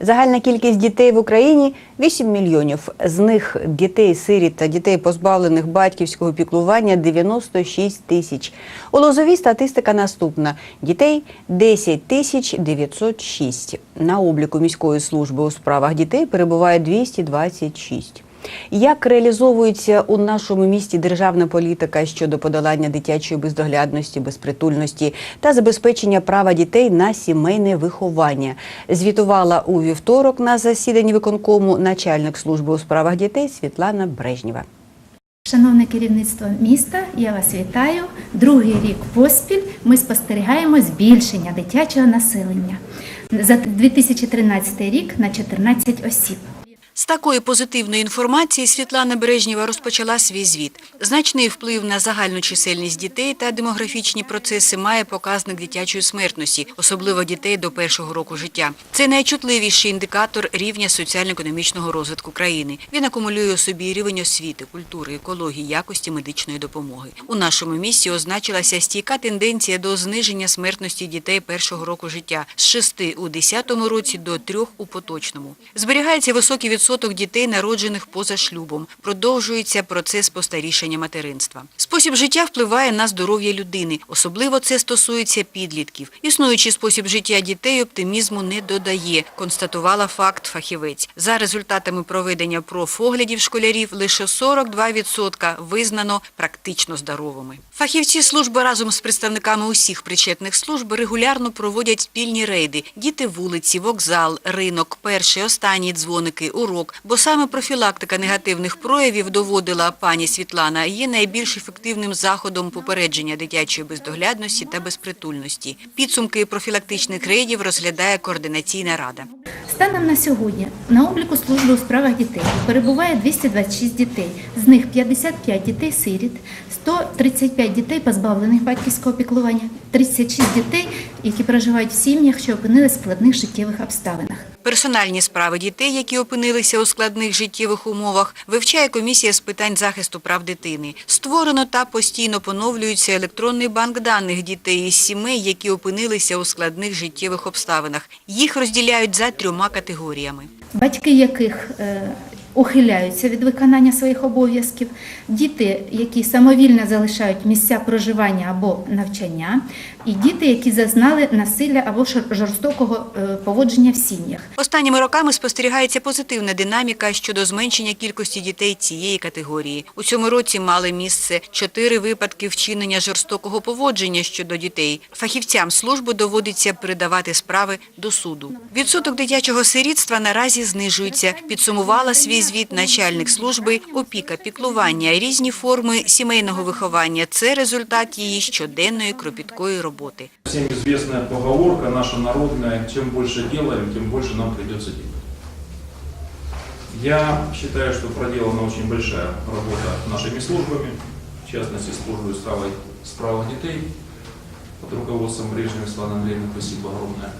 Загальна кількість дітей в Україні 8 мільйонів. З них дітей сиріт та дітей позбавлених батьківського піклування 96 тисяч. У Лозовій статистика наступна: дітей 10 тисяч 906. На обліку міської служби у справах дітей перебуває 226. Як реалізовується у нашому місті державна політика щодо подолання дитячої бездоглядності, безпритульності та забезпечення права дітей на сімейне виховання? Звітувала у вівторок на засіданні виконкому начальник служби у справах дітей Світлана Брежнєва. Шановне керівництво міста, я вас вітаю. Другий рік поспіль ми спостерігаємо збільшення дитячого населення за 2013 рік на 14 осіб. З такої позитивної інформації Світлана Бережнєва розпочала свій звіт. Значний вплив на загальну чисельність дітей та демографічні процеси має показник дитячої смертності, особливо дітей до першого року життя. Це найчутливіший індикатор рівня соціально-економічного розвитку країни. Він акумулює у собі рівень освіти, культури, екології, якості медичної допомоги. У нашому місті означилася стійка тенденція до зниження смертності дітей першого року життя з 6 у 10 році до 3 у поточному. Зберігається високий відсоток дітей, народжених поза шлюбом. Продовжується процес постарішання материнства. Спосіб життя впливає на здоров'я людини. Особливо це стосується підлітків. Існуючий спосіб життя дітей оптимізму не додає, констатувала факт фахівець. За результатами проведення профоглядів школярів лише 42% визнано практично здоровими. Фахівці служби разом з представниками усіх причетних служб регулярно проводять спільні рейди. Діти вулиці, вокзал, ринок, перший, останній дзвоники, урок. Бо саме профілактика негативних проявів доводила пані Світлана є найбільш ефективним заходом попередження дитячої бездоглядності та безпритульності. Підсумки профілактичних рейдів розглядає координаційна рада. Станом на сьогодні на обліку служби у справах дітей перебуває 226 дітей, з них 55 дітей-сиріт, 135 дітей позбавлених батьківського піклування, 36 дітей, які проживають в сім'ях, що опинились в складних життєвих обставинах. Персональні справи дітей, які опинилися у складних життєвих умовах, вивчає комісія з питань захисту прав дитини. Створено та постійно поновлюється електронний банк даних дітей із сімей, які опинилися у складних життєвих обставинах. Їх розділяють за трьома категоріями. Батьки яких е, ухиляються від виконання своїх обов'язків, діти, які самовільно залишають місця проживання або навчання, і діти, які зазнали насилля або жорстокого е, поводження в сім'ях. Останніми роками спостерігається позитивна динаміка щодо зменшення кількості дітей цієї категорії. У цьому році мали місце чотири випадки вчинення жорстокого поводження щодо дітей. Фахівцям служби доводиться передавати справи до суду. Відсоток дитячого сирітства наразі знижується. Підсумувала свій звіт начальник служби опіка, піклування, різні форми сімейного виховання. Це результат її щоденної кропіткої роботи. Всем известная поговорка наша народная, чем больше делаем, тем больше нам придется делать. Я считаю, что проделана очень большая работа нашими службами, в частности службой справа, справа детей, под руководством Брежнева Светланы Андреевны, спасибо огромное.